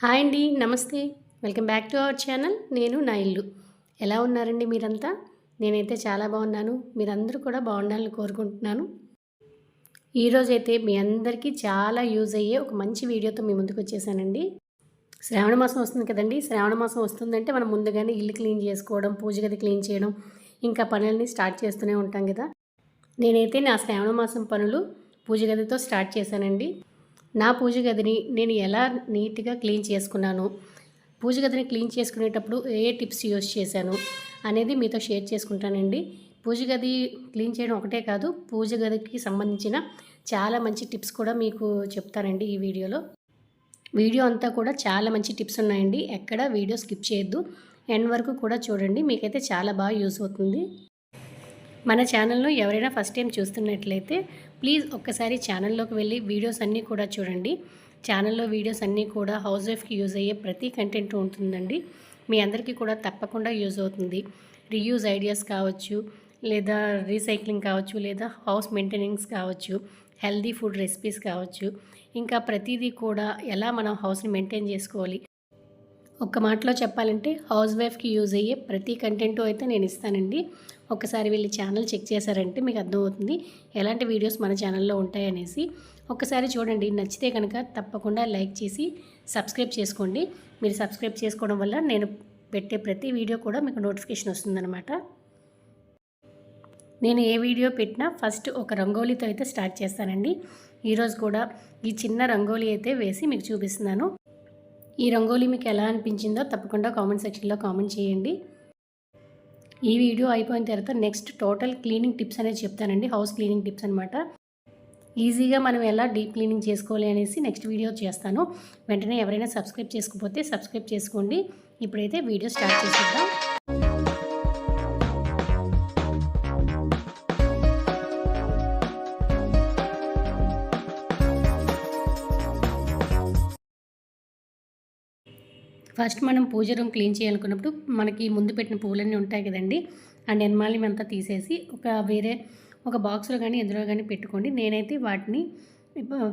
Hi అండి నమస్తే. Welcome back to our channel. నేను నా ఇల్లు. ఎలా ఉన్నారండి మీరంతా? నేనైతే చాలా బాగున్నాను. మీరందరూ కూడా బాగుండాలని కోరుకుంటున్నాను. ఈరోజైతే మీ అందరికీ చాలా యూజ్ అయ్యే ఒక మంచి వీడియోతో మీ ముందుకు వచ్చేసానండి. శ్రావణ మాసం వస్తుంది కదండి. శ్రావణ మాసం వస్తుందంటే మనం ముందుగానే ఇల్లు క్లీన్ చేసుకోవడం పూజ గది క్లీన్ చేయడం ఇంకా పనులని స్టార్ట్ చేస్తూనే ఉంటాం కదా. నేనైతే నా శ్రావణ మాసం పనులు పూజ గదితో స్టార్ట్ చేశానండి. నా పూజ గదిని నేను ఎలా నీట్గా క్లీన్ చేసుకున్నాను? పూజ గదిని క్లీన్ చేసుకునేటప్పుడు ఏ టిప్స్ యూస్ చేశాను అనేది మీతో షేర్ చేసుకుంటానండి. పూజ గది క్లీన్ చేయడం ఒకటే కాదు పూజ గదికి సంబంధించిన చాలా మంచి టిప్స్ కూడా మీకు చెప్తానండి ఈ వీడియోలో. వీడియో అంతా కూడా చాలా మంచి టిప్స్ ఉన్నాయండి. ఎక్కడ వీడియో స్కిప్ చేయొద్దు. ఎండ్ వరకు కూడా చూడండి. మీకైతే చాలా బాగా యూస్ అవుతుంది. మన ఛానల్ను ఎవరైనా ఫస్ట్ టైం చూస్తున్నట్లయితే ప్లీజ్ ఒక్కసారి ఛానల్లోకి వెళ్ళి వీడియోస్ అన్నీ కూడా చూడండి. ఛానల్లో వీడియోస్ అన్నీ కూడా హౌస్ వైఫ్కి యూజ్ అయ్యే ప్రతి కంటెంట్ ఉంటుందండి. మీ అందరికీ కూడా తప్పకుండా యూజ్ అవుతుంది. రీయూజ్ ఐడియాస్ కావచ్చు లేదా రీసైక్లింగ్ కావచ్చు లేదా హౌస్ మెయింటెనెన్స్ కావచ్చు హెల్దీ ఫుడ్ రెసిపీస్ కావచ్చు. ఇంకా ప్రతిదీ కూడా ఎలా మనం హౌస్ని మెయింటైన్ చేసుకోవాలి ఒక్క మాటలో చెప్పాలంటే హౌస్ వైఫ్కి యూజ్ అయ్యే ప్రతి కంటెంట్ అయితే నేను ఇస్తానండి. ఒకసారి వీళ్ళ ఛానల్ చెక్ చేశారంటే మీకు అర్థమవుతుంది ఎలాంటి వీడియోస్ మన ఛానల్లో ఉంటాయనేసి. ఒక్కసారి చూడండి నచ్చితే కనుక తప్పకుండా లైక్ చేసి సబ్స్క్రైబ్ చేసుకోండి. మీరు సబ్స్క్రైబ్ చేసుకోవడం వల్ల నేను పెట్టే ప్రతి వీడియో కూడా మీకు నోటిఫికేషన్ వస్తుందన్నమాట. నేను ఏ వీడియో పెట్టినా ఫస్ట్ ఒక రంగోలీతో అయితే స్టార్ట్ చేస్తానండి. ఈరోజు కూడా ఈ చిన్న రంగోలీ అయితే వేసి మీకు చూపిస్తున్నాను. ఈ రంగోలీ మీకు ఎలా అనిపించిందో తప్పకుండా కామెంట్ సెక్షన్లో కామెంట్ చేయండి. ఈ వీడియో అయిపోయిన తర్వాత నెక్స్ట్ టోటల్ క్లీనింగ్ టిప్స్ అనేది చెప్తానండి. హౌస్ క్లీనింగ్ టిప్స్ అనమాట ఈజీగా మనం ఎలా డీప్ క్లీనింగ్ చేసుకోవాలి అనేసి నెక్స్ట్ వీడియో చేస్తాను. వెంటనే ఎవరైనా సబ్స్క్రైబ్ చేసుకోకపోతే సబ్స్క్రైబ్ చేసుకోండి. ఇప్పుడైతే వీడియో స్టార్ట్ చేసేద్దాం. ఫస్ట్ మనం పూజ రూమ్ క్లీన్ చేయాలనుకున్నప్పుడు మనకి ముందు పెట్టిన పూలన్నీ ఉంటాయి కదండి. ఆ నిర్మాల్యం అంతా తీసేసి ఒక వేరే ఒక బాక్స్లో కానీ ఎందులో కానీ పెట్టుకోండి. నేనైతే వాటిని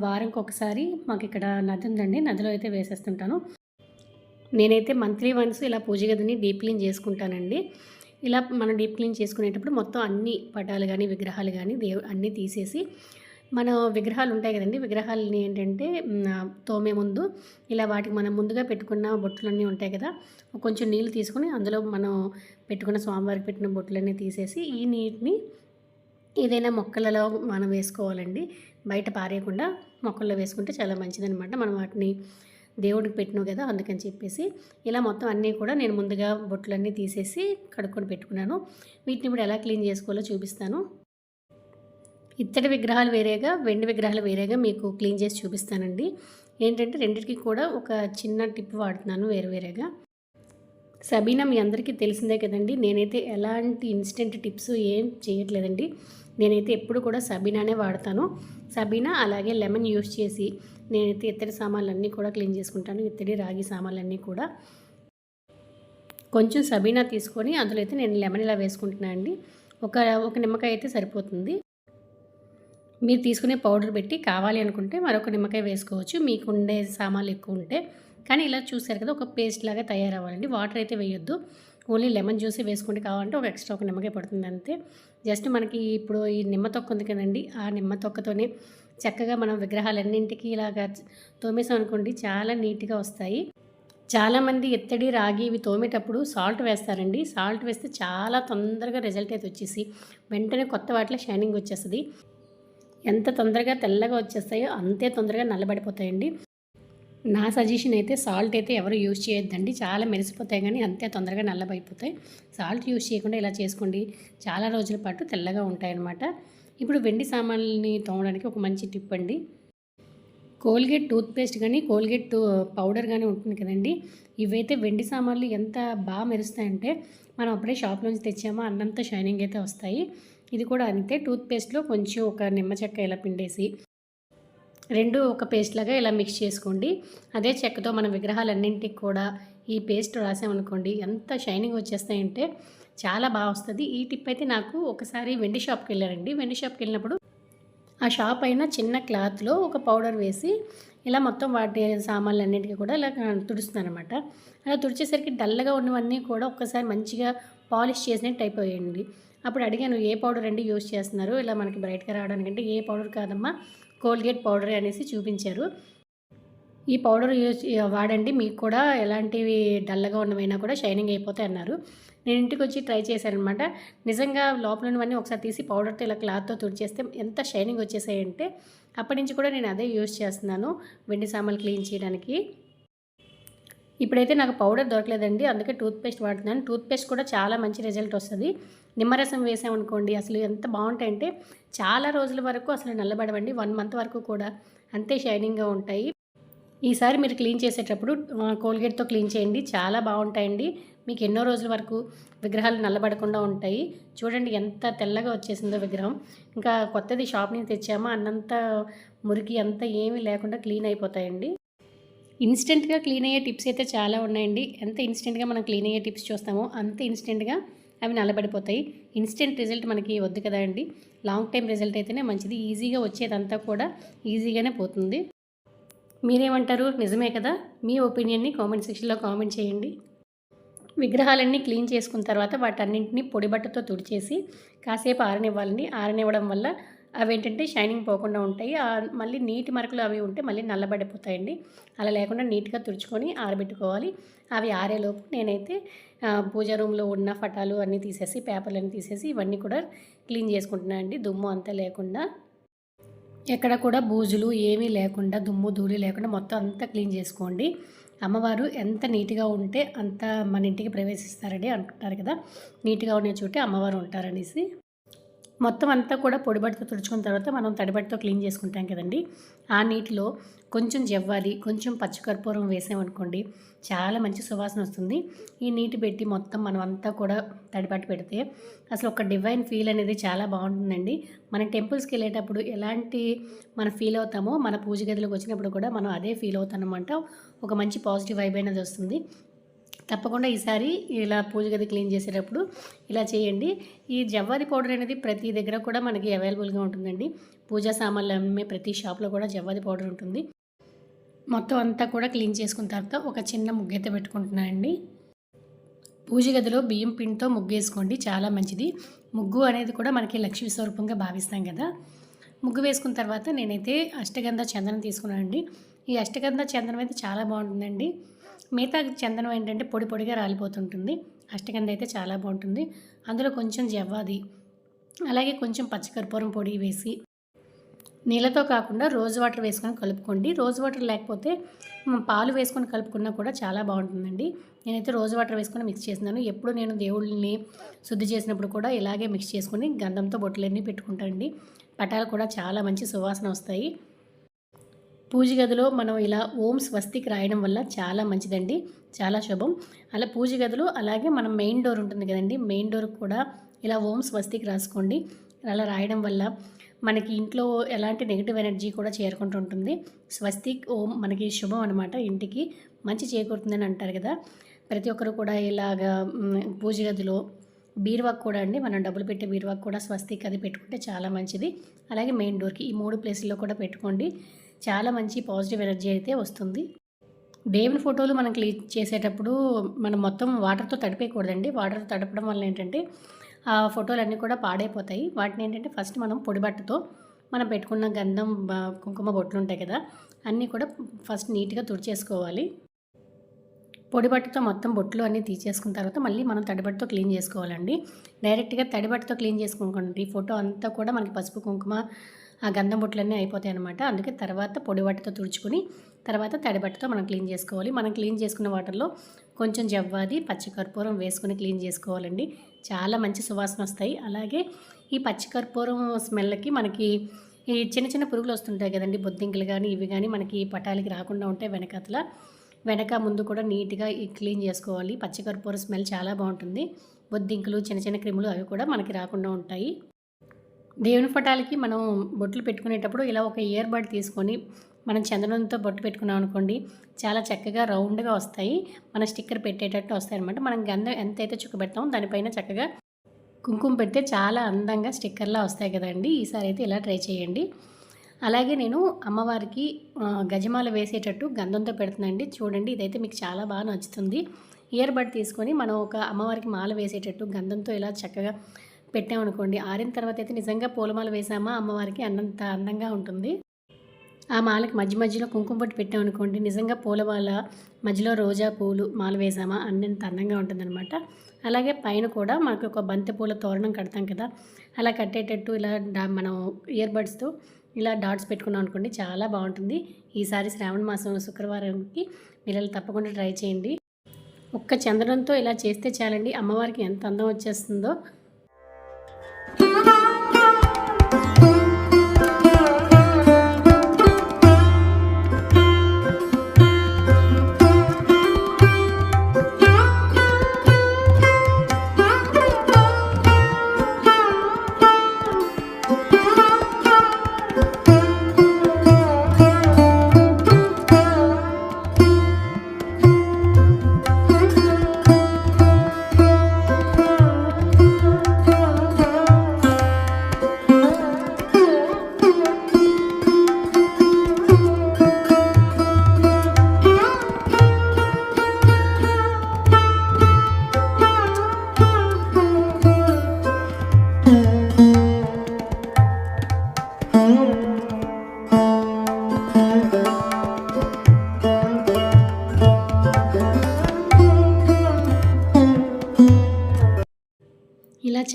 వారంకి ఒకసారి మాకు ఇక్కడ నది ఉందండి. నదిలో అయితే వేసేస్తుంటాను. నేనైతే మంత్లీ వన్స్ ఇలా పూజ గదిని డీప్ క్లీన్ చేసుకుంటానండి. ఇలా మనం డీప్ క్లీన్ చేసుకునేటప్పుడు మొత్తం అన్ని పటాలు కానీ విగ్రహాలు కానీ దేవు అన్నీ తీసేసి మన విగ్రహాలు ఉంటాయి కదండి. విగ్రహాలని ఏంటంటే తోమే ముందు ఇలా వాటికి మనం ముందుగా పెట్టుకున్న బొట్టులన్నీ ఉంటాయి కదా. కొంచెం నీళ్ళు తీసుకుని అందులో మనం పెట్టుకున్న స్వామివారికి పెట్టిన బొట్టులన్నీ తీసేసి ఈ నీటిని ఏదైనా మొక్కలలో మనం వేసుకోవాలండి. బయట పారేయకుండా మొక్కల్లో వేసుకుంటే చాలా మంచిదనమాట మనం వాటిని దేవుడికి పెట్టినావు కదా అందుకని చెప్పేసి ఇలా మొత్తం అన్నీ కూడా నేను ముందుగా బొట్టులన్నీ తీసేసి కడుక్కొని పెట్టుకున్నాను. వీటిని ఇప్పుడు ఎలా క్లీన్ చేసుకోవాలో చూపిస్తాను. ఇత్తడి విగ్రహాలు వేరేగా వెండి విగ్రహాలు వేరేగా మీకు క్లీన్ చేసి చూపిస్తానండి. ఏంటంటే రెండింటికి కూడా ఒక చిన్న టిప్ వాడుతున్నాను వేరు వేరేగా. సబీనా మీ అందరికీ తెలిసిందే కదండి నేనైతే ఎలాంటి ఇన్స్టెంట్ టిప్స్ ఏం చేయట్లేదండి. నేనైతే ఎప్పుడు కూడా సబీనానే వాడతాను. సబీనా అలాగే లెమన్ యూస్ చేసి నేనైతే ఇత్తడి సామాన్లన్నీ కూడా క్లీన్ చేసుకుంటాను ఇత్తడి రాగి సామాన్లన్నీ కూడా. కొంచెం సబీనా తీసుకొని అందులో అయితే నేను లెమన్ ఇలా వేసుకుంటున్నాను అండి ఒక ఒక నిమ్మకాయ అయితే సరిపోతుంది. మీరు తీసుకునే పౌడర్ పెట్టి కావాలి అనుకుంటే మరొక నిమ్మకాయ వేసుకోవచ్చు. మీకు ఉండే సామాన్లు ఎక్కువ ఉంటే. కానీ ఇలా చూసారు కదా ఒక పేస్ట్ లాగా తయారవ్వాలండి. వాటర్ అయితే వేయొద్దు. ఓన్లీ లెమన్ జ్యూస్ వేసుకుంటే కావాలంటే ఒక ఎక్స్ట్రా ఒక నిమ్మకాయ పడుతుంది అంతే. జస్ట్ మనకి ఇప్పుడు ఈ నిమ్మ తొక్క ఉంది కదండి ఆ నిమ్మ తొక్కతోనే చక్కగా మనం విగ్రహాలన్నింటికి ఇలాగా తోమేసాం అనుకోండి చాలా నీట్గా వస్తాయి. చాలామంది ఎత్తడి రాగి ఇవి తోమేటప్పుడు సాల్ట్ వేస్తారండి. సాల్ట్ వేస్తే చాలా తొందరగా రిజల్ట్ అయితే వచ్చేసి వెంటనే కొత్త వాటిలో షైనింగ్ వచ్చేస్తుంది. ఎంత తొందరగా తెల్లగా వచ్చేస్తాయో అంతే తొందరగా నల్లబడిపోతాయండి. నా సజెషన్ అయితే సాల్ట్ అయితే ఎవరు యూజ్ చేయొద్దండి. చాలా మెరిసిపోతాయి కానీ అంతే తొందరగా నల్లబైపోతాయి సాల్ట్ యూజ్ చేయకుండా ఇలా చేసుకోండి. చాలా రోజుల పాటు తెల్లగా ఉంటాయన్నమాట. ఇప్పుడు వెండి సామాన్లని తోమడానికి ఒక మంచి టిప్ అండి. కోల్గేట్ టూత్పేస్ట్ కానీ కోల్గేట్ పౌడర్ కానీ ఉంటుంది కదండి. ఇవైతే వెండి సామాన్లు ఎంత బాగా మెరుస్తాయంటే మనం అప్పుడే షాప్ నుంచి తెచ్చామో అన్నంత షైనింగ్ అయితే వస్తాయి. ఇది కూడా అంతే. టూత్పేస్ట్లో కొంచెం ఒక నిమ్మ చెక్క ఇలా పిండేసి రెండు ఒక పేస్ట్ లాగా ఇలా మిక్స్ చేసుకోండి. అదే చెక్కతో మన విగ్రహాలన్నింటికి కూడా ఈ పేస్ట్ రాసామనుకోండి ఎంత షైనింగ్ వచ్చేస్తాయంటే చాలా బాగా వస్తుంది. ఈ టిప్ అయితే నాకు ఒకసారి వెండి షాప్కి వెళ్ళారండి వెండి షాప్కి వెళ్ళినప్పుడు ఆ షాప్ అయిన చిన్న క్లాత్లో ఒక పౌడర్ వేసి ఇలా మొత్తం వాటి సామాన్లు అన్నింటికి కూడా ఇలా తుడుస్తున్నాను అనమాట అలా తుడిచేసరికి డల్గా ఉన్నవన్నీ కూడా ఒక్కసారి మంచిగా పాలిష్ చేసినట్టు అయిపోయాయండి. అప్పుడు అడిగాను ఏ పౌడర్ అండి యూస్ చేస్తున్నారు? ఇలా మనకి బ్రైట్గా రావడానికంటే ఏ పౌడర్ కాదమ్మా కోల్గేట్ పౌడర్ అనేసి చూపించారు. ఈ పౌడర్ యూజ్ వాడండి మీకు కూడా ఎలాంటివి డల్గా ఉన్నవైనా కూడా షైనింగ్ అయిపోతాయి అన్నారు. నేను ఇంటికి వచ్చి ట్రై చేశాను అనమాట నిజంగా లోపల ఉన్నవన్నీ ఒకసారి తీసి పౌడర్తో ఇలా క్లాత్తో తుడిచేస్తే ఎంత షైనింగ్ వచ్చేసాయంటే అప్పటి నుంచి కూడా నేను అదే యూజ్ చేస్తున్నాను వెండి సామాన్లు క్లీన్ చేయడానికి. ఇప్పుడైతే నాకు పౌడర్ దొరకలేదండి అందుకే టూత్పేస్ట్ వాడుతున్నాను. టూత్పేస్ట్ కూడా చాలా మంచి రిజల్ట్ వస్తుంది. నిమ్మరసం వేసామనుకోండి అసలు ఎంత బాగుంటాయంటే చాలా రోజుల వరకు అసలు నల్లబడవండి వన్ మంత్ వరకు కూడా అంతే షైనింగ్గా ఉంటాయి. ఈసారి మీరు క్లీన్ చేసేటప్పుడు కోల్గేట్తో క్లీన్ చేయండి చాలా బాగుంటాయండి. మీకు ఎన్నో రోజుల వరకు విగ్రహాలు నల్లబడకుండా ఉంటాయి. చూడండి ఎంత తెల్లగా వచ్చేసిందో విగ్రహం. ఇంకా కొత్తది షాప్ నుంచి తెచ్చామా అన్నంత మురికి అంత ఏమీ లేకుండా క్లీన్ అయిపోతాయండి. ఇన్స్టెంట్గా క్లీన్ అయ్యే టిప్స్ అయితే చాలా ఉన్నాయండి. ఎంత ఇన్స్టెంట్గా మనం క్లీన్ అయ్యే టిప్స్ చూస్తామో అంత ఇన్స్టెంట్గా అవి నల్లబడిపోతాయి. ఇన్స్టెంట్ రిజల్ట్ మనకి వద్దు కదా అండి. లాంగ్ టైం రిజల్ట్ అయితేనే మంచిది. ఈజీగా వచ్చేదంతా కూడా ఈజీగానే పోతుంది. మీరేమంటారు? నిజమే కదా? మీ ఒపీనియన్ని కామెంట్ సెక్షన్లో కామెంట్ చేయండి. విగ్రహాలన్నీ క్లీన్ చేసుకున్న తర్వాత వాటన్నింటినీ పొడి బట్టతో తుడిచేసి కాసేపు ఆరనివ్వాలండి. ఆరనివ్వడం వల్ల అవి ఏంటంటే షైనింగ్ పోకుండా ఉంటాయి. మళ్ళీ నీటి మరకలు అవి ఉంటే మళ్ళీ నల్లబడిపోతాయండి. అలా లేకుండా నీట్గా తుడుచుకొని ఆరబెట్టుకోవాలి. అవి ఆరేలోపు నేనైతే పూజ రూమ్లో ఉన్న ఫటాలు అన్నీ తీసేసి పేపర్లు అన్నీ తీసేసి ఇవన్నీ కూడా క్లీన్ చేసుకుంటున్నాను అండి. దుమ్ము అంతా లేకుండా. ఎక్కడ కూడా బూజులు ఏమీ లేకుండా దుమ్ము ధూళి లేకుండా మొత్తం అంతా క్లీన్ చేసుకోండి. అమ్మవారు ఎంత నీట్గా ఉంటే అంత మన ఇంటికి ప్రవేశిస్తారని అంటుంటారు కదా. నీట్గా ఉండే చోటే అమ్మవారు ఉంటారనేసి. మొత్తం అంతా కూడా పొడిబడితో తుడుచుకున్న తర్వాత మనం తడిబడితో క్లీన్ చేసుకుంటాం కదండి. ఆ నీటిలో కొంచెం జవ్వాలి కొంచెం పచ్చికర్పూరం వేసామనుకోండి చాలా మంచి సువాసన వస్తుంది. ఈ నీటి పెట్టి మొత్తం మనం అంతా కూడా తడిపట్టి పెడితే అసలు ఒక డివైన్ ఫీల్ అనేది చాలా బాగుంటుందండి. మన టెంపుల్స్కి వెళ్ళేటప్పుడు ఎలాంటి మనం ఫీల్ అవుతామో మన పూజ గదిలోకి వచ్చినప్పుడు కూడా మనం అదే ఫీల్ అవుతాం అనమాట ఒక మంచి పాజిటివ్ వైబ్ అనేది వస్తుంది. తప్పకుండా ఈసారి ఇలా పూజ గది క్లీన్ చేసేటప్పుడు ఇలా చేయండి. ఈ జవ్వాది పౌడర్ అనేది ప్రతి దగ్గర కూడా మనకి అవైలబుల్గా ఉంటుందండి. పూజా సామాన్లు అమ్మే ప్రతి షాప్లో కూడా జవ్వాది పౌడర్ ఉంటుంది. మొత్తం అంతా కూడా క్లీన్ చేసుకున్న తర్వాత ఒక చిన్న ముగ్గైతే పెట్టుకుంటున్నానండి పూజ గదిలో బియ్యం పిండితో ముగ్గు వేసుకోండి చాలా మంచిది. ముగ్గు అనేది కూడా మనకి లక్ష్మీ స్వరూపంగా భావిస్తాం కదా. ముగ్గు వేసుకున్న తర్వాత నేనైతే అష్టగంధ చందనం తీసుకున్నానండి. ఈ అష్టగంధ చందనం అయితే చాలా బాగుంటుందండి. మిగతా చందనం ఏంటంటే పొడి పొడిగా రాలిపోతుంటుంది. అష్టగంధ అయితే చాలా బాగుంటుంది. అందులో కొంచెం జవ్వాది అలాగే కొంచెం పచ్చికర్పూరం పొడి వేసి నీళ్ళతో కాకుండా రోజ్ వాటర్ వేసుకొని కలుపుకోండి. రోజ్ వాటర్ లేకపోతే పాలు వేసుకొని కలుపుకున్నా కూడా చాలా బాగుంటుందండి. నేనైతే రోజ్ వాటర్ వేసుకొని మిక్స్ చేసినాను ఎప్పుడు నేను దేవుళ్ళని శుద్ధి చేసినప్పుడు కూడా ఇలాగే మిక్స్ చేసుకొని గంధంతో బొట్టలన్నీ పెట్టుకుంటానండి. పటాలు కూడా చాలా మంచి సువాసన వస్తాయి. పూజ గదిలో మనం ఇలా ఓం స్వస్తికి రాయడం వల్ల చాలా మంచిదండి. చాలా శుభం. అలా పూజ గదిలో అలాగే మనం మెయిన్ డోర్ ఉంటుంది కదండి. మెయిన్ డోర్ కూడా ఇలా ఓం స్వస్తికి రాసుకోండి. అలా రాయడం వల్ల మనకి ఇంట్లో ఎలాంటి నెగిటివ్ ఎనర్జీ కూడా చేరుకుంటూ ఉంటుంది. స్వస్తిక్ ఓం మనకి శుభం అనమాట ఇంటికి మంచి చేకూరుతుందని అంటారు కదా. ప్రతి ఒక్కరు కూడా ఇలాగా పూజ గదిలో బీరువాకు కూడా అండి. మనం డబ్బులు పెట్టే బీరువాకు కూడా స్వస్తిక్ అది పెట్టుకుంటే చాలా మంచిది. అలాగే మెయిన్ డోర్కి ఈ మూడు ప్లేసుల్లో కూడా పెట్టుకోండి. చాలా మంచి పాజిటివ్ ఎనర్జీ అయితే వస్తుంది. దేవుని ఫోటోలు మనం క్లీన్ చేసేటప్పుడు మనం మొత్తం వాటర్తో తడిపేయకూడదండి. వాటర్తో తడపడం వల్ల ఏంటంటే ఆ ఫోటోలన్నీ కూడా పాడైపోతాయి. వాటిని ఏంటంటే ఫస్ట్ మనం పొడి బట్టతో మనం పెట్టుకున్న గంధం కుంకుమ బొట్లు ఉంటాయి కదా అన్నీ కూడా ఫస్ట్ నీట్గా తుడిచేసుకోవాలి. పొడి బట్టతో మొత్తం బొట్లు అన్నీ తీసేసుకున్న తర్వాత మళ్ళీ మనం తడిబట్టతో క్లీన్ చేసుకోవాలండి. డైరెక్ట్గా తడిబట్టతో క్లీన్ చేసుకోకండి ఫోటో అంతా కూడా మనకి పసుపు కుంకుమ ఆ గంధం బొట్లన్నీ అయిపోతాయి అనమాట అందుకే తర్వాత పొడి వాటితో తుడుచుకుని తర్వాత తడి బట్టతో మనం క్లీన్ చేసుకోవాలి. మనం క్లీన్ చేసుకున్న వాటర్లో కొంచెం జవ్వాది పచ్చికర్పూరం వేసుకుని క్లీన్ చేసుకోవాలండి. చాలా మంచి సువాసన వస్తాయి. అలాగే ఈ పచ్చికర్పూరం స్మెల్కి మనకి ఈ చిన్న చిన్న పురుగులు వస్తుంటాయి కదండి. బొద్దింకలు కానీ ఇవి కానీ మనకి పటాలకి రాకుండా ఉంటాయి వెనకతల. వెనక ముందు కూడా నీట్గా క్లీన్ చేసుకోవాలి. పచ్చికర్పూర స్మెల్ చాలా బాగుంటుంది. బొద్దింకలు చిన్న చిన్న క్రిములు అవి కూడా మనకి రాకుండా ఉంటాయి. దేవుని పటాలకి మనం బొట్లు పెట్టుకునేటప్పుడు ఇలా ఒక ఇయర్ బడ్ తీసుకొని మనం చందనంతో బొట్టు పెట్టుకున్నాం అనుకోండి చాలా చక్కగా రౌండ్గా వస్తాయి. మన స్టిక్కర్ పెట్టేటట్టు వస్తాయి అనమాట మనం గంధం ఎంతైతే చుక్క పెడతామో దానిపైన చక్కగా కుంకుమ పెడితే చాలా అందంగా స్టిక్కర్లా వస్తాయి కదండి. ఈసారి అయితే ఇలా ట్రై చేయండి. అలాగే నేను అమ్మవారికి గజమాల వేసేటట్టు గంధంతో పెడుతున్నానండి. చూడండి ఇదైతే మీకు చాలా బాగా నచ్చుతుంది. ఇయర్ బడ్ తీసుకొని మనం ఒక అమ్మవారికి మాల వేసేటట్టు గంధంతో ఇలా చక్కగా పెట్టామనుకోండి ఆరిన తర్వాత అయితే నిజంగా పూలమాల వేసామా? అమ్మవారికి అన్నంత అందంగా ఉంటుంది. ఆ మాలకి మధ్య మధ్యలో కుంకుమ పట్టు పెట్టామనుకోండి నిజంగా పూలమాల మధ్యలో రోజా పూలు మాల వేసామా? అన్నంత అందంగా ఉంటుందన్నమాట. అలాగే పైన కూడా మనకు ఒక బంతి పూల తోరణం కడతాం కదా అలా కట్టేటట్టు ఇలా డా- మనం ఇయర్బడ్స్తో ఇలా డాట్స్ పెట్టుకున్నాం అనుకోండి చాలా బాగుంటుంది. ఈసారి శ్రావణ మాసం శుక్రవారంకి పిల్లలు తప్పకుండా ట్రై చేయండి. ఒక్క చంద్రంతో ఇలా చేస్తే చాలండి అమ్మవారికి ఎంత అందం వచ్చేస్తుందో. ఇలా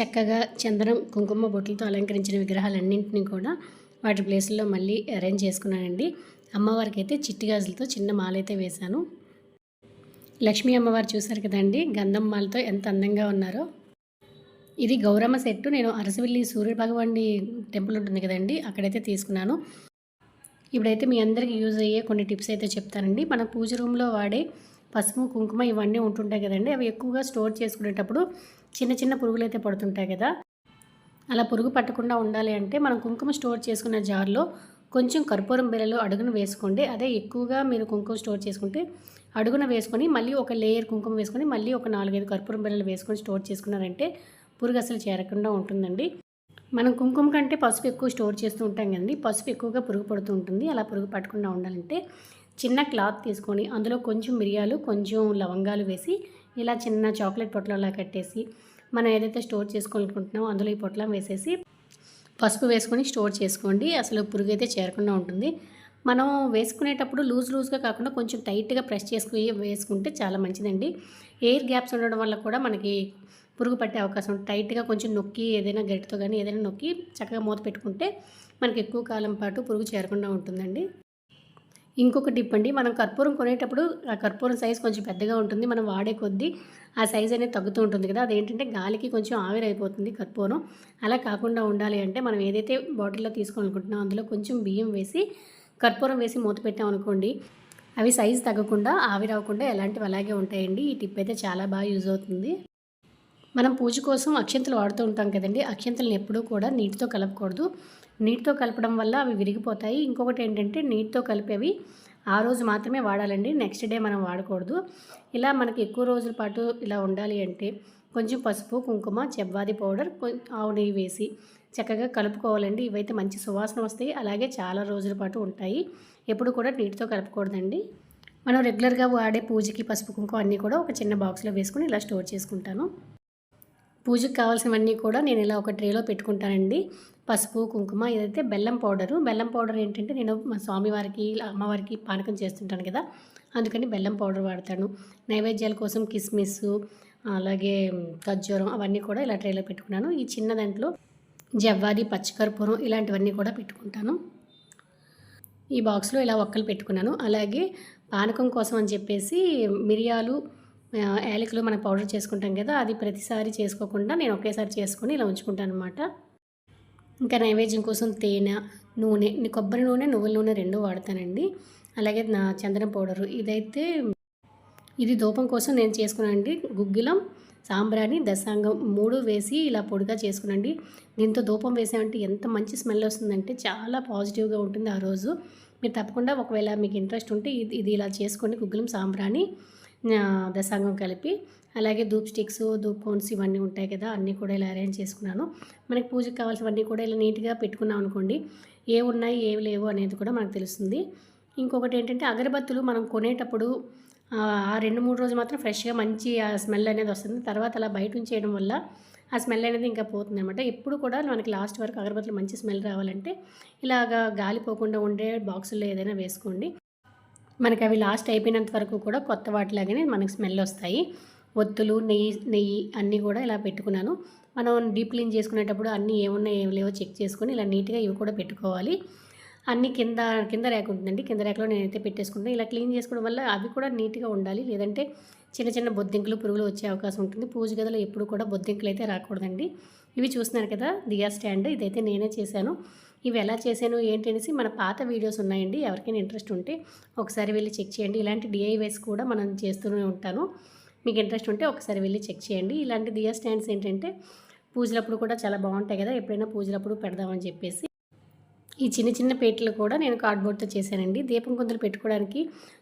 చక్కగా చందనం కుంకుమ బొట్లతో అలంకరించిన విగ్రహాలన్నింటినీ కూడా వాటి ప్లేస్లో మళ్ళీ అరేంజ్ చేసుకున్నానండి. అమ్మవారికి అయితే చిట్టి గాజులతో చిన్న మాలైతే వేశాను. లక్ష్మీ అమ్మవారు చూశారు కదండి గంధం మాలతో ఎంత అందంగా ఉన్నారో. ఇది గౌరమ్మ సెట్టు. నేను అరసవెల్లి సూర్య భగవాన్ని టెంపుల్ ఉంటుంది కదండి అక్కడైతే తీసుకున్నాను. ఇప్పుడైతే మీ అందరికీ యూజ్ అయ్యే కొన్ని టిప్స్ అయితే చెప్తానండి. మన పూజ రూమ్లో వాడే పసుపు కుంకుమ ఇవన్నీ ఉంటుంటాయి కదండి. అవి ఎక్కువగా స్టోర్ చేసుకునేటప్పుడు చిన్న చిన్న పురుగులు అయితే పడుతుంటాయి కదా. అలా పురుగు పట్టకుండా ఉండాలి అంటే మనం కుంకుమ స్టోర్ చేసుకున్న జార్లో కొంచెం కర్పూరం బిళ్ళలు అడుగున వేసుకోండి. అదే ఎక్కువగా మీరు కుంకుమ స్టోర్ చేసుకుంటే అడుగున వేసుకొని మళ్ళీ ఒక లేయర్ కుంకుమ వేసుకొని మళ్ళీ ఒక నాలుగైదు కర్పూరం బిళ్ళలు వేసుకొని స్టోర్ చేసుకున్నారంటే పురుగు అసలు చేరకుండా ఉంటుందండి. మనం కుంకుమ కంటే పసుపు ఎక్కువ స్టోర్ చేస్తూ ఉంటాం కదండి. పసుపు ఎక్కువగా పురుగు పడుతూ ఉంటుంది. అలా పురుగు పట్టకుండా ఉండాలంటే చిన్న క్లాత్ తీసుకొని అందులో కొంచెం మిరియాలు కొంచెం లవంగాలు వేసి ఇలా చిన్న చాక్లెట్ పొట్లంలా కట్టేసి మనం ఏదైతే స్టోర్ చేసుకోవాలనుకుంటున్నామో అందులో ఈ పొట్లం వేసేసి పసుపు వేసుకొని స్టోర్ చేసుకోండి. అసలు పురుగు అయితే చేరకుండా ఉంటుంది. మనం వేసుకునేటప్పుడు లూజ్ లూజ్గా కాకుండా కొంచెం టైట్గా ప్రెస్ చేసుకుని వేసుకుంటే చాలా మంచిదండి. ఎయిర్ గ్యాప్స్ ఉండడం వల్ల కూడా మనకి పురుగు పట్టే అవకాశం ఉంటుంది. టైట్గా కొంచెం నొక్కి ఏదైనా గట్టితో కానీ ఏదైనా నొక్కి చక్కగా మూత పెట్టుకుంటే మనకి ఎక్కువ కాలం పాటు పురుగు చేరకుండా ఉంటుందండి. ఇంకొక టిప్ అండి మనం కర్పూరం కొనేటప్పుడు ఆ కర్పూరం సైజ్ కొంచెం పెద్దగా ఉంటుంది. మనం వాడే కొద్దీ ఆ సైజ్ అనేది తగ్గుతూ ఉంటుంది కదా. అదేంటంటే గాలికి కొంచెం ఆవిరైపోతుంది కర్పూరం. అలా కాకుండా ఉండాలి అంటే మనం ఏదైతే బాటిల్లో తీసుకోవాలనుకుంటున్నామో అందులో కొంచెం బియ్యం వేసి కర్పూరం వేసి మూత పెట్టామనుకోండి అవి సైజ్ తగ్గకుండా ఆవిరవ్వకుండా ఎలాంటివి అలాగే ఉంటాయండి. ఈ టిప్ అయితే చాలా బాగా యూజ్ అవుతుంది. మనం పూజ కోసం అక్షంతలు వాడుతూ ఉంటాం కదండి. అక్షంతలను ఎప్పుడూ కూడా నీటితో కలపకూడదు. నీటితో కలపడం వల్ల అవి విరిగిపోతాయి. ఇంకొకటి ఏంటంటే నీటితో కలిపేవి ఆ రోజు మాత్రమే వాడాలండి. నెక్స్ట్ డే మనం వాడకూడదు. ఇలా మనకి ఎక్కువ రోజుల పాటు ఇలా ఉండాలి అంటే కొంచెం పసుపు కుంకుమ చెవ్వాది పౌడర్ ఆవు నెయ్యి వేసి చక్కగా కలుపుకోవాలండి. ఇవైతే మంచి సువాసన వస్తాయి. అలాగే చాలా రోజుల పాటు ఉంటాయి. ఎప్పుడు కూడా నీటితో కలపకూడదండి. మనం రెగ్యులర్గా వాడే పూజకి పసుపు కుంకుమ అన్నీ కూడా ఒక చిన్న బాక్స్లో వేసుకుని ఇలా స్టోర్ చేసుకుంటాను. పూజకు కావాల్సినవన్నీ కూడా నేను ఇలా ఒక ట్రేలో పెట్టుకుంటానండి. పసుపు కుంకుమ ఇదైతే బెల్లం పౌడరు బెల్లం పౌడర్ ఏంటంటే నేను మా స్వామివారికి ఇలా అమ్మవారికి పానకం చేస్తుంటాను కదా అందుకని బెల్లం పౌడర్ వాడతాను. నైవేద్యాల కోసం కిస్మిస్ అలాగే ఖర్జూరం అవన్నీ కూడా ఇలా ట్రేలో పెట్టుకున్నాను. ఈ చిన్న దాంట్లో జవ్వాది పచ్చికర్పూరం ఇలాంటివన్నీ కూడా పెట్టుకుంటాను. ఈ బాక్స్లో ఇలా ఒక్కలు పెట్టుకున్నాను. అలాగే పానకం కోసం అని చెప్పేసి మిరియాలు యాలకులు మనం పౌడర్ చేసుకుంటాం కదా అది ప్రతిసారి చేసుకోకుండా నేను ఒకేసారి చేసుకొని ఇలా ఉంచుకుంటాను అనమాట ఇంకా నైవేద్యం కోసం తేనె నూనె కొబ్బరి నూనె నువ్వుల నూనె రెండు వాడతానండి. అలాగే నా చందనం పౌడరు. ఇదైతే ఇది ధూపం కోసం నేను చేసుకున్నానండి. గుగ్గిలం సాంబ్రాణి దశాంగం మూడు వేసి ఇలా పొడిగా చేసుకునండి దీంతో ధూపం వేసామంటే ఎంత మంచి స్మెల్ వస్తుందంటే చాలా పాజిటివ్గా ఉంటుంది ఆ రోజు. మీరు తప్పకుండా ఒకవేళ మీకు ఇంట్రెస్ట్ ఉంటే ఇది ఇది ఇలా చేసుకోండి గుగ్గిలం సాంబ్రాణి దశాంగం కలిపి అలాగే ధూప్ స్టిక్స్ ధూప్ కోన్స్ ఇవన్నీ ఉంటాయి కదా అన్నీ కూడా ఇలా అరేంజ్ చేసుకున్నాను. మనకి పూజకు కావాల్సినవన్నీ కూడా ఇలా నీట్గా పెట్టుకున్నాం అనుకోండి ఏ ఉన్నాయి ఏవి లేవు అనేది కూడా మనకు తెలుస్తుంది. ఇంకొకటి ఏంటంటే అగరబత్తులు మనం కొనేటప్పుడు ఆ రెండు మూడు రోజులు మాత్రం ఫ్రెష్గా మంచి ఆ స్మెల్ అనేది వస్తుంది. తర్వాత అలా బయట ఉంచేయడం వల్ల ఆ స్మెల్ అనేది ఇంకా పోతుంది అనమాట ఎప్పుడు కూడా మనకి లాస్ట్ వరకు అగరబత్తులు మంచి స్మెల్ రావాలంటే ఇలాగా గాలిపోకుండా ఉండే బాక్సుల్లో ఏదైనా వేసుకోండి. మనకి అవి లాస్ట్ అయిపోయినంత వరకు కూడా కొత్త వాటిలాగానే మనకి స్మెల్ వస్తాయి. ఒత్తులు నెయ్యి నెయ్యి అన్నీ కూడా ఇలా పెట్టుకున్నాను. మనం డీప్ క్లీన్ చేసుకునేటప్పుడు అన్నీ ఏమున్నాయి ఏమి లేవో చెక్ చేసుకొని ఇలా నీట్గా ఇవి కూడా పెట్టుకోవాలి. అన్నీ కింద కింద ర్యాక్ ఉంటుందండి. కింద ర్యాక్లో నేనైతే పెట్టేసుకుంటాను. ఇలా క్లీన్ చేసుకోవడం వల్ల అవి కూడా నీట్గా ఉండాలి. లేదంటే చిన్న చిన్న బొద్దింకలు పురుగులు వచ్చే అవకాశం ఉంటుంది. పూజ గదిలో ఎప్పుడు కూడా బొద్దింకలు అయితే రాకూడదండి. ఇవి చూస్తున్నారు కదా దియా స్టాండ్. ఇదైతే నేనే చేశాను. ఇవి ఎలా చేశాను ఏంటనేసి మన పాత వీడియోస్ ఉన్నాయండి. ఎవరికైనా ఇంట్రెస్ట్ ఉంటే ఒకసారి వెళ్ళి చెక్ చేయండి. ఇలాంటి డిఐవైస్ కూడా మనం చేస్తూనే ఉంటాను. మీకు ఇంట్రెస్ట్ ఉంటే ఒకసారి వెళ్ళి చెక్ చేయండి. ఇలాంటి దియా స్టాండ్స్ ఏంటంటే పూజలప్పుడు కూడా చాలా బాగుంటాయి కదా ఎప్పుడైనా పూజలప్పుడు పెడదామని చెప్పేసి. ఈ చిన్న చిన్న పేటలు కూడా నేను కార్డ్బోర్డ్తో చేశానండి. దీపం కుందులు పెట్టుకోవడానికి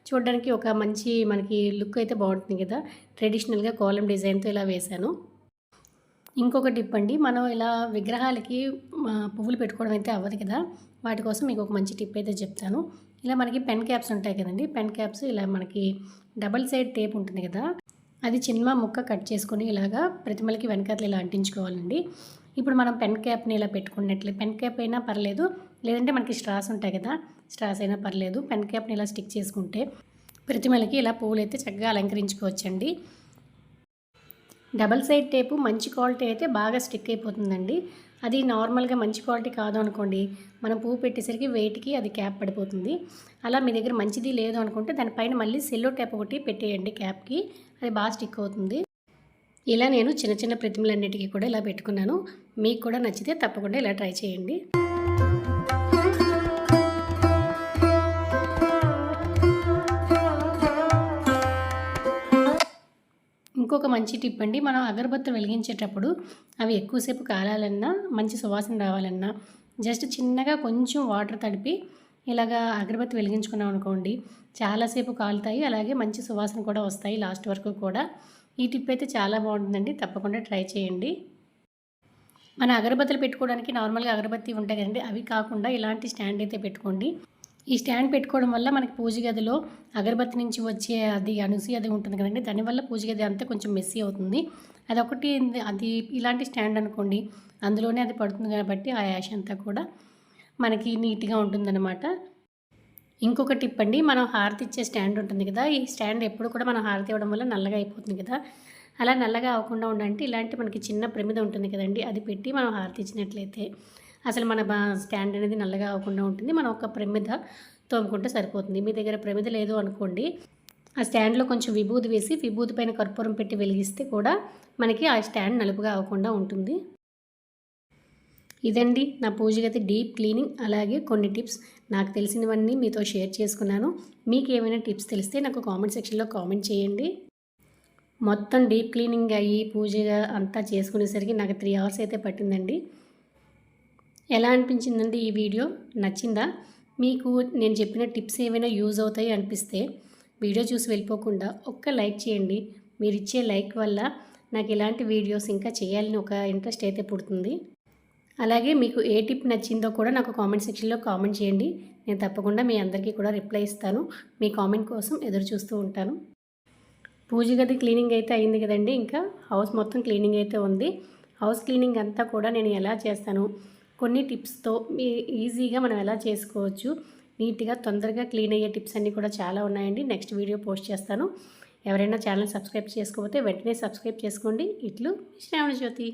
చూడడానికి ఒక మంచి మనకి లుక్ అయితే బాగుంటుంది కదా. ట్రెడిషనల్గా కోలం డిజైన్తో ఇలా వేశాను. ఇంకొక టిప్ అండి. మనం ఇలా విగ్రహాలకి పువ్వులు పెట్టుకోవడం అయితే అవ్వదు కదా. వాటి కోసం మీకు ఒక మంచి టిప్ అయితే చెప్తాను. ఇలా మనకి పెన్ క్యాప్స్ ఉంటాయి కదండి. పెన్ క్యాప్స్ ఇలా మనకి డబల్ సైడ్ టేప్ ఉంటుంది కదా. అది చిన్న ముక్క కట్ చేసుకొని ఇలాగా ప్రతిమలకి వెనకాతలు ఇలా అంటించుకోవాలండి. ఇప్పుడు మనం పెన్ క్యాప్ని ఇలా పెట్టుకున్నట్లే పెన్ క్యాప్ అయినా పర్లేదు. లేదంటే మనకి స్ట్రాస్ ఉంటాయి కదా. స్ట్రాస్ అయినా పర్లేదు. పెన్ క్యాప్ని ఇలా స్టిక్ చేసుకుంటే ప్రతిమలకి ఇలా పువ్వులు అయితే చక్కగా అలంకరించుకోవచ్చండి. డబల్ సైడ్ టేపు మంచి క్వాలిటీ అయితే బాగా స్టిక్ అయిపోతుందండి. అది నార్మల్గా మంచి క్వాలిటీ కాదు అనుకోండి మనం పువ్వు పెట్టేసరికి వెయిట్కి అది క్యాప్ పడిపోతుంది. అలా మీ దగ్గర మంచిది లేదు అనుకుంటే దానిపైన మళ్ళీ సెల్లో ట్యాప్ ఒకటి పెట్టేయండి క్యాప్కి అది బాగా స్టిక్ అవుతుంది. ఇలా నేను చిన్న చిన్న ప్రతిమలన్నిటికీ కూడా ఇలా పెట్టుకున్నాను. మీకు కూడా నచ్చితే తప్పకుండా ఇలా ట్రై చేయండి. ఇంకొక మంచి టిప్ అండి. మనం అగరబత్తులు వెలిగించేటప్పుడు అవి ఎక్కువసేపు కాలాలన్నా మంచి సువాసన రావాలన్నా జస్ట్ చిన్నగా కొంచెం వాటర్ తడిపి ఇలాగా అగరబత్తి వెలిగించుకున్నాం అనుకోండి చాలాసేపు కాలుతాయి. అలాగే మంచి సువాసన కూడా వస్తాయి లాస్ట్ వరకు కూడా. ఈ టిప్ అయితే చాలా బాగుంటుందండి. తప్పకుండా ట్రై చేయండి. మన అగరబత్తులు పెట్టుకోవడానికి నార్మల్గా అగరబత్తి ఉంటాయి కదండి. అవి కాకుండా ఇలాంటి స్టాండ్ అయితే పెట్టుకోండి. ఈ స్టాండ్ పెట్టుకోవడం వల్ల మనకి పూజ గదిలో అగరబత్తి నుంచి వచ్చే అది అనుసి అది ఉంటుంది కదండి దానివల్ల పూజ గది అంతా కొంచెం మెస్సీ అవుతుంది. అదొకటి అది ఇలాంటి స్టాండ్ అనుకోండి అందులోనే అది పడుతుంది కాబట్టి ఆ యాష్ అంతా కూడా మనకి నీట్గా ఉంటుందన్నమాట. ఇంకొక టిప్ అండి మనం హారతి ఇచ్చే స్టాండ్ ఉంటుంది కదా ఈ స్టాండ్ ఎప్పుడు కూడా మనం హారతి ఇవ్వడం వల్ల నల్లగా అయిపోతుంది కదా. అలా నల్లగా అవ్వకుండా ఉండాలంటే ఇలాంటి మనకి చిన్న ప్రమిద ఉంటుంది కదండి అది పెట్టి మనం హారతి ఇచ్చినట్లయితే అసలు మన స్టాండ్ అనేది నల్లగా అవ్వకుండా ఉంటుంది. మనం ఒక ప్రమిద తోముకుంటే సరిపోతుంది. మీ దగ్గర ప్రమిద లేదు అనుకోండి ఆ స్టాండ్లో కొంచెం విభూది వేసి విభూది పైన కర్పూరం పెట్టి వెలిగిస్తే కూడా మనకి ఆ స్టాండ్ నలుపుగా అవ్వకుండా ఉంటుంది. ఇదండి నా పూజగతి డీప్ క్లీనింగ్. అలాగే కొన్ని టిప్స్ నాకు తెలిసినవన్నీ మీతో షేర్ చేసుకున్నాను. మీకు ఏమైనా టిప్స్ తెలిస్తే నాకు కామెంట్ సెక్షన్లో కామెంట్ చేయండి. మొత్తం డీప్ క్లీనింగ్ అయ్యి పూజ అంతా చేసుకునేసరికి నాకు త్రీ అవర్స్ అయితే పట్టిందండి. ఎలా అనిపించిందండి ఈ వీడియో? నచ్చిందా? మీకు నేను చెప్పిన టిప్స్ ఏమైనా యూజ్ అవుతాయి అనిపిస్తే వీడియో చూసి వెళ్ళిపోకుండా ఒక్క లైక్ చేయండి. మీరు ఇచ్చే లైక్ వల్ల నాకు ఇలాంటి వీడియోస్ ఇంకా చేయాలని ఒక ఇంట్రెస్ట్ అయితే పుడుతుంది. అలాగే మీకు ఏ టిప్ నచ్చిందో కూడా నాకు కామెంట్ సెక్షన్లో కామెంట్ చేయండి. నేను తప్పకుండా మీ అందరికీ కూడా రిప్లై ఇస్తాను. మీ కామెంట్ కోసం ఎదురు చూస్తూ ఉంటాను. పూజ గది క్లీనింగ్ అయితే అయింది కదండి ఇంకా? హౌస్ మొత్తం క్లీనింగ్ అయితే ఉంది. హౌస్ క్లీనింగ్ అంతా కూడా నేను ఎలా చేస్తాను? కొన్ని టిప్స్తో మీ ఈజీగా మనం ఎలా చేసుకోవచ్చు. నీట్గా తొందరగా క్లీన్ అయ్యే టిప్స్ అన్నీ కూడా చాలా ఉన్నాయండి. నెక్స్ట్ వీడియో పోస్ట్ చేస్తాను. ఎవరైనా ఛానల్ సబ్స్క్రైబ్ చేసుకోకపోతే వెంటనే సబ్స్క్రైబ్ చేసుకోండి. ఇట్లు శ్రావణ జ్యోతి